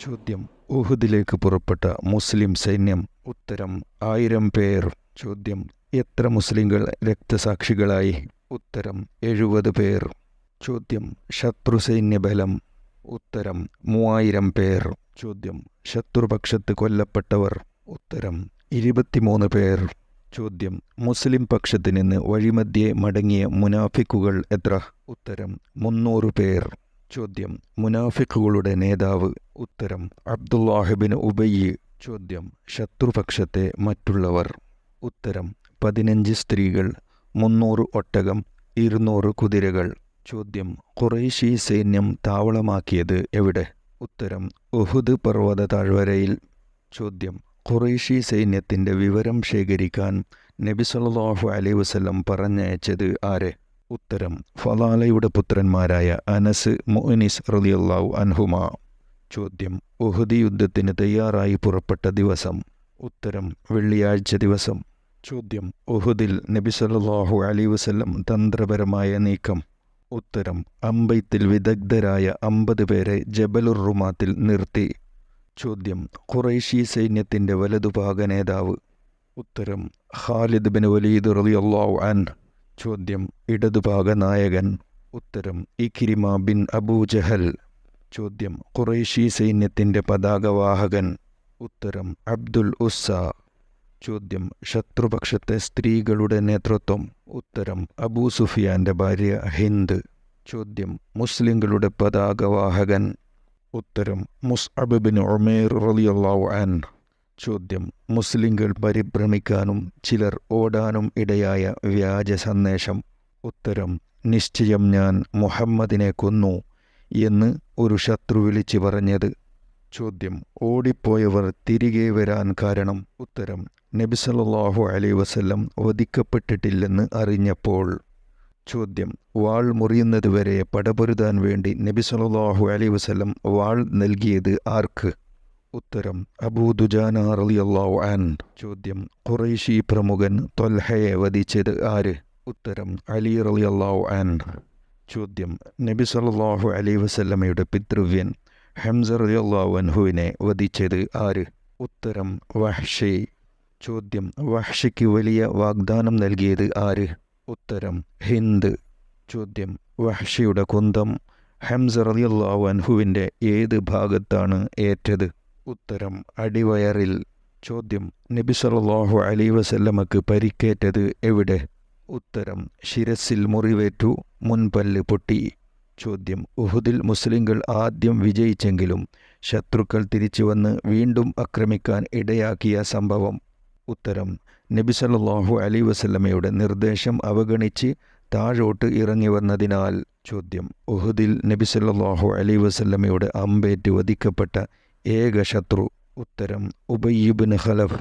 ചോദ്യം. ഊഹുദിലേക്ക് പുറപ്പെട്ട മുസ്ലിം സൈന്യം. ഉത്തരം ആയിരം പേർ. ചോദ്യം എത്ര മുസ്ലിങ്ങൾ രക്തസാക്ഷികളായി? ഉത്തരം എഴുപത് പേർ. ചോദ്യം ശത്രു സൈന്യബലം ഉത്തരം മൂവായിരം പേർ. ചോദ്യം ശത്രുപക്ഷത്ത് കൊല്ലപ്പെട്ടവർ. ഉത്തരം ഇരുപത്തിമൂന്ന് പേർ. ചോദ്യം മുസ്ലിം പക്ഷത്ത് നിന്ന് വഴിമധ്യേ മടങ്ങിയ മുനാഫിക്കുകൾ എത്ര? ഉത്തരം മുന്നൂറ് പേർ. ചോദ്യം. മുനാഫിക്കുകളുടെ നേതാവ് ഉത്തരം. അബ്ദുല്ലാഹിബിൻ ഉബയ്യ് ചോദ്യം. ശത്രുപക്ഷത്തെ മറ്റുള്ളവർ ഉത്തരം. പതിനഞ്ച് സ്ത്രീകൾ മുന്നൂറ് ഒട്ടകം ഇരുന്നൂറ് കുതിരകൾ. ചോദ്യം. ഖുറൈശി സൈന്യം താവളമാക്കിയത് എവിടെ? ഉത്തരം. ഉഹുദ് പർവത താഴ്വരയിൽ. ചോദ്യം. ഖുറൈശി സൈന്യത്തിന്റെ വിവരം ശേഖരിക്കാൻ നബി സല്ലല്ലാഹു അലൈഹി വസല്ലം പറഞ്ഞയച്ചത് ആരെ? ഉത്തരം. ഫലാലയുടെ പുത്രന്മാരായ അനസ് മുഅനിസ് റലിയല്ലാവു അൻഹുമ. ചോദ്യം. ഉഹുദി യുദ്ധത്തിന് തയ്യാറായി പുറപ്പെട്ട ദിവസം. ഉത്തരം. വെള്ളിയാഴ്ച ദിവസം. ചോദ്യം. ഉഹുദിൽ നബി സല്ലല്ലാഹു അലൈഹി വസല്ലം തന്ത്രപരമായ നീക്കം. ഉത്തരം. അമ്പയത്തിൽ വിദഗ്ധരായ അമ്പത് പേരെ ജബലുർ റുമാത്തിൽ നിർത്തി. ചോദ്യം. ഖുറൈഷി സൈന്യത്തിന്റെ വലതുഭാഗ നേതാവ്. ഉത്തരം. ഖാലിദ് ബിൻ വലീദ് റലിയല്ലാഹു അൻ ചോദ്യം. ഇടതുഭാഗ നായകൻ. ഉത്തരം. ഇഖിരിമ ബിൻ അബൂജഹൽ ചോദ്യം. ഖുറൈശി സൈന്യത്തിന്റെ പതാകവാഹകൻ ഉത്തരം. അബ്ദുൽ ഉസ്സ. ചോദ്യം. ശത്രുപക്ഷത്തെ സ്ത്രീകളുടെ നേതൃത്വം. ഉത്തരം. അബൂ സുഫിയാന്റെ ഭാര്യ ഹിന്ദ്. ചോദ്യം. മുസ്ലിങ്ങളുടെ പതാകവാഹകൻ ഉത്തരം. മുസ്അബ് ബിൻ ഒമേർ റളിയല്ലാഹു അൻ ചോദ്യം. മുസ്ലിങ്ങൾ പരിഭ്രമിക്കാനും ചിലർ ഓടാനും ഇടയായ വ്യാജ സന്ദേശം. ഉത്തരം നിശ്ചയം ഞാൻ മുഹമ്മദിനെ കൊന്നു എന്ന് ഒരു ശത്രു വിളിച്ചു പറഞ്ഞത്. ചോദ്യം ഓടിപ്പോയവർ തിരികെ വരാൻ കാരണം? ഉത്തരം നബി സല്ലല്ലാഹു അലൈഹി വസല്ലം വധിക്കപ്പെട്ടിട്ടില്ലെന്ന് അറിഞ്ഞപ്പോൾ. ചോദ്യം വാൾ മുറിയുന്നതുവരെ പടപൊരുതാൻ വേണ്ടി നബി സല്ലല്ലാഹു അലൈഹി വസല്ലം വാൾ നൽകിയത് ആർക്ക്? ഉത്തരം അബൂദുജാന റളിയല്ലാഹു അൻ ചോദ്യം ഖുറൈശി പ്രമുഖൻ തൊൽഹയെ വധിച്ചത് ആര്? ഉത്തരം അലി റളിയല്ലാഹു അൻ ചോദ്യം നബി സല്ലല്ലാഹു അലൈഹി വസല്ലമയുടെ പിതൃവ്യൻ ഹംസ റളിയല്ലാഹു അൻഹുവിനെ വധിച്ചത് ആര്? ഉത്തരം വഹ്ഷി. ചോദ്യം വഹ്ഷിക്ക് വലിയ വാഗ്ദാനം നൽകിയത് ആര്? ഉത്തരം ഹിന്ദ്. ചോദ്യം വഹ്ഷിയുടെ കുന്തം ഹംസ റളിയല്ലാഹു അൻഹുവിന്റെ ഏത് ഭാഗത്താണ് ഏറ്റത്? ഉത്തരം അടിവയറിൽ. ചോദ്യം നബി അലൈഹി വസല്ലമക്ക് പരിക്കേറ്റത് എവിടെ? ഉത്തരം ശിരസിൽ മുറിവേറ്റു മുൻപല്ല് പൊട്ടി. ചോദ്യം ഉഹുദിൽ മുസ്ലിങ്ങൾ ആദ്യം വിജയിച്ചെങ്കിലും ശത്രുക്കൾ തിരിച്ചു വന്ന് വീണ്ടും ആക്രമിക്കാൻ ഇടയാക്കിയ സംഭവം. ഉത്തരം നബി അലൈഹി വസല്ലമയുടെ നിർദ്ദേശം അവഗണിച്ച് താഴോട്ട് ഇറങ്ങി വന്നതിനാൽ. ചോദ്യം ഉഹുദിൽ നബി അലൈഹി വസല്ലമയുടെ അമ്പേറ്റ് വധിക്കപ്പെട്ട ഏക ശത്രു ഉത്തരം ഉബയ്യിബിൻ ഖലഫ്.